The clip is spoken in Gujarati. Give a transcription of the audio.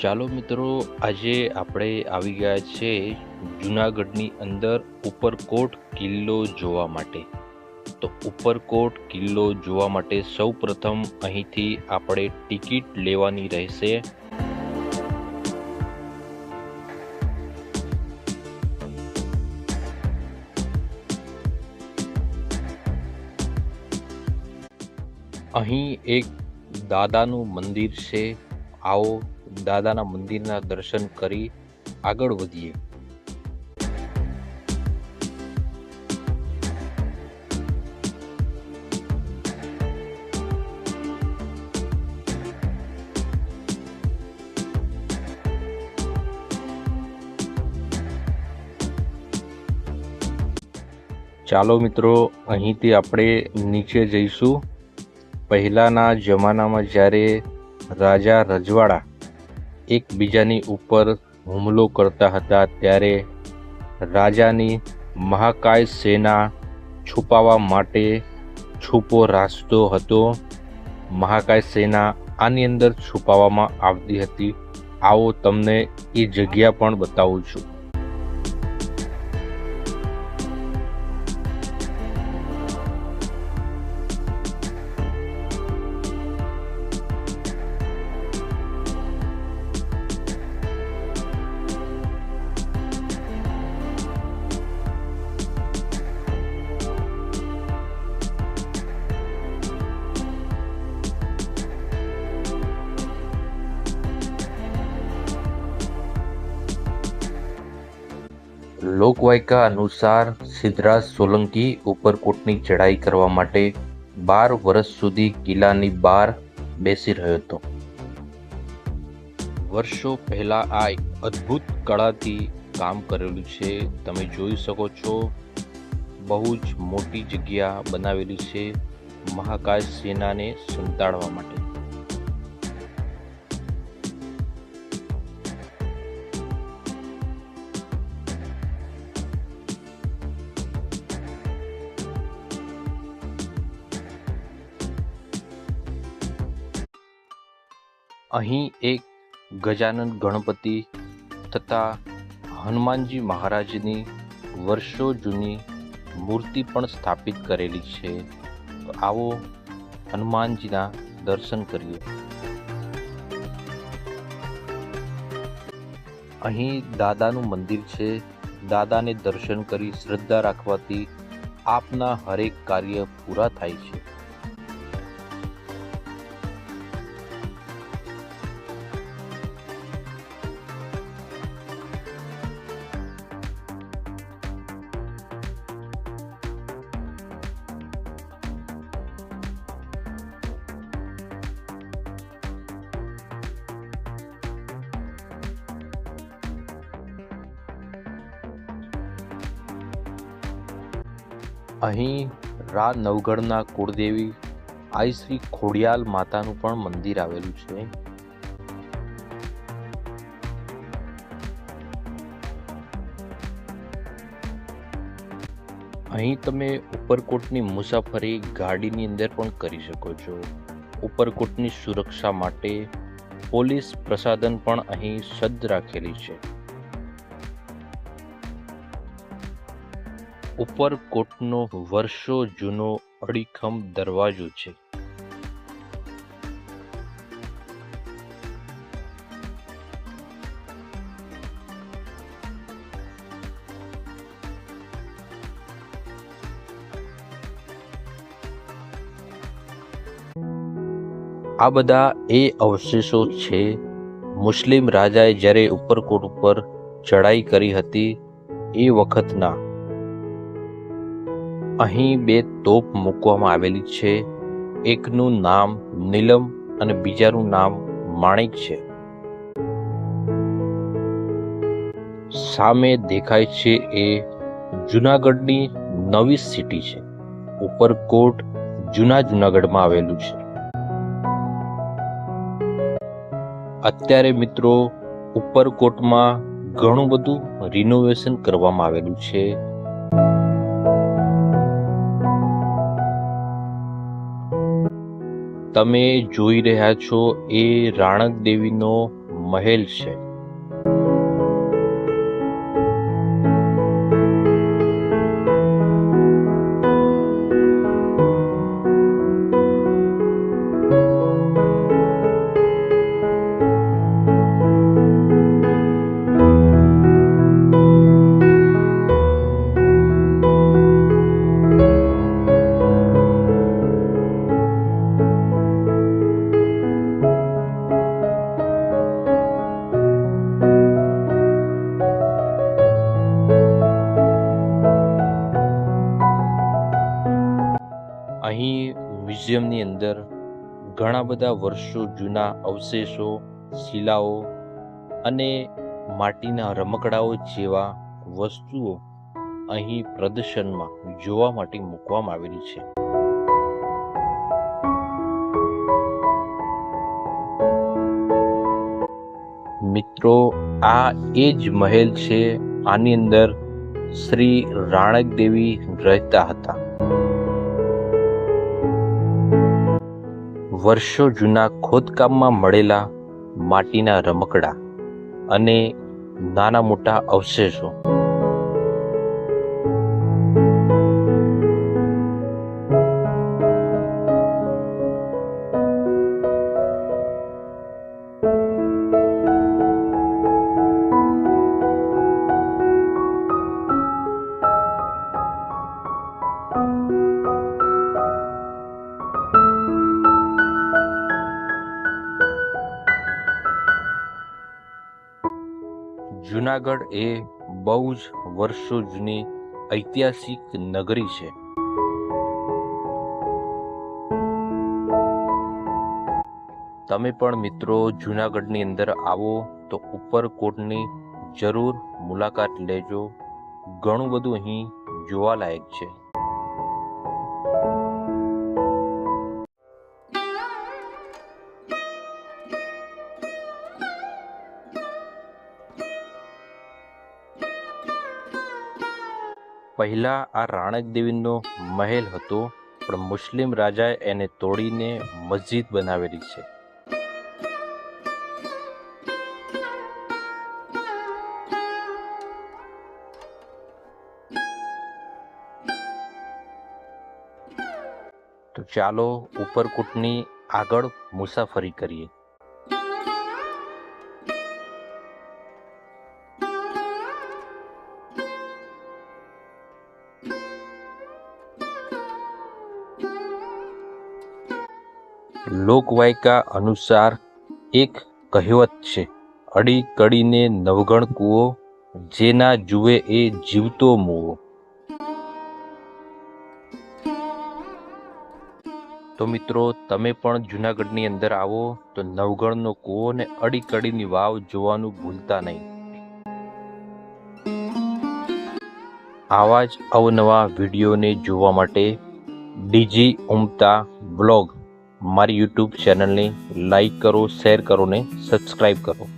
ચાલો મિત્રો, આજે આપણે આવી ગયા છે જુનાગઢની અંદર ઉપરકોટ કિલ્લો જોવા માટે. તો ઉપરકોટ કિલ્લો જોવા માટે સૌ પ્રથમ અહીંથી આપણે ટિકિટ લેવાની રહેશે. અહીં એક દાદાનું મંદિર છે. આવો દાદાના મંદિરના દર્શન કરી આગળ વધીએ. ચાલો મિત્રો, અહીંથી આપણે નીચે જઈશું. પહેલાંના જમાનામાં જ્યારે રાજા રજવાડા એકબીજાની ઉપર હુમલો કરતા હતા ત્યારે રાજાની મહાકાય સેના છુપાવવા માટે છુપો રાસ્તો હતો. મહાકાય સેના આની અંદર છુપાવવામાં આવતી હતી. આવો તમને એ જગ્યા પણ બતાવું છું. લોકવાયકા અનુસાર સિદ્ધરાજ સોલંકી ઉપરકોટની ચઢાઈ કરવા માટે બાર વર્ષ સુધી કિલ્લાની બહાર બેસી રહ્યો હતો. વર્ષો પહેલા આ અદ્ભુત કળાથી કામ કરેલું છે. તમે જોઈ શકો છો, બહુ જ મોટી જગ્યા બનાવેલી છે મહાકાશ સેનાને સંતાડવા માટે. અહીં એક ગજાનન ગણપતિ તથા હનુમાનજી મહારાજની વર્ષો જૂની મૂર્તિ પણ સ્થાપિત કરેલી છે. આવો હનુમાનજીના દર્શન કરીએ. અહીં દાદાનું મંદિર છે. દાદાને દર્શન કરી શ્રદ્ધા રાખવાથી આપના હરેક કાર્ય પૂરા થાય છે. અહીં રા નવગઢના કુળદેવી આઈ શ્રી ખોડિયાલ માતાનું પણ મંદિર આવેલું છે. અહીં તમે ઉપરકોટની મુસાફરી ગાડીની અંદર પણ કરી શકો છો. ઉપરકોટની સુરક્ષા માટે પોલીસ પ્રસાધન પણ અહીં સજ્જ રાખેલી છે. ઉપરકોટનો વર્ષો જૂનો અડીખમ દરવાજો છે. આ બધા એ અવશેષો છે. મુસ્લિમ રાજાએ જ્યારે ઉપરકોટ ઉપર ચડાઈ કરી હતી એ વખતના અહીં બે તોપ મૂકવામાં આવેલી છે. એકનું નામ નીલમ અને બીજાનું નામ માણિક છે. સામે દેખાય છે એ જુનાગઢની નવી સિટી છે. ઉપરકોટ જૂના જુનાગઢમાં આવેલું છે. અત્યારે મિત્રો ઉપરકોટમાં ઘણું બધું રિનોવેશન કરવામાં આવેલું છે. તમે જોઈ રહ્યા છો એ રાણક દેવીનો મહેલ છે. મ્યુઝિયમની અંદર ઘણા બધા વર્ષો જૂના અવશેષો, શિલાઓ અને માટીના રમકડાઓ જેવા વસ્તુઓ અહીં પ્રદર્શનમાં જોવા માટે મૂકવામાં આવેલી છે. મિત્રો, આ એ જ મહેલ છે આની અંદર શ્રી રાણક દેવી રહેતા હતા. વર્ષો જૂના ખોદકામમાં મળેલા માટીના રમકડા અને નાના મોટા અવશેષો. જુનાગઢ એ બહુ જ વર્ષો જૂની ઐતિહાસિક નગરી છે. તમે પણ મિત્રો જુનાગઢની અંદર આવો તો ઉપરકોટની જરૂર મુલાકાત લેજો. ઘણું બધું અહીં જોવાલાયક છે. પહેલા આ રાણક દેવીનો મહેલ હતો, પણ મુસ્લિમ રાજાએ એને તોડીને મસ્જિદ બનાવેલી છે. તો ચાલો ઉપરકોટની આગળ મુસાફરી કરીએ. લોકવાયકા અનુસાર એક કહેવત છે અડી કડીને નવગણ કૂવો, જેના જુએ એ જીવતો મૂવો. તો મિત્રો, તમે પણ જુનાગઢની અંદર આવો તો નવગણનો કૂવો ને અડી કડીની વાવ જોવાનું ભૂલતા નહીં. આવા જ અવનવા વિડીયોને જોવા માટે ડીજી ઉમતા બ્લોગ મારી યુટ્યુબ ચેનલને લાઈક કરો શેર કરો ને સબસ્ક્રાઈબ કરો.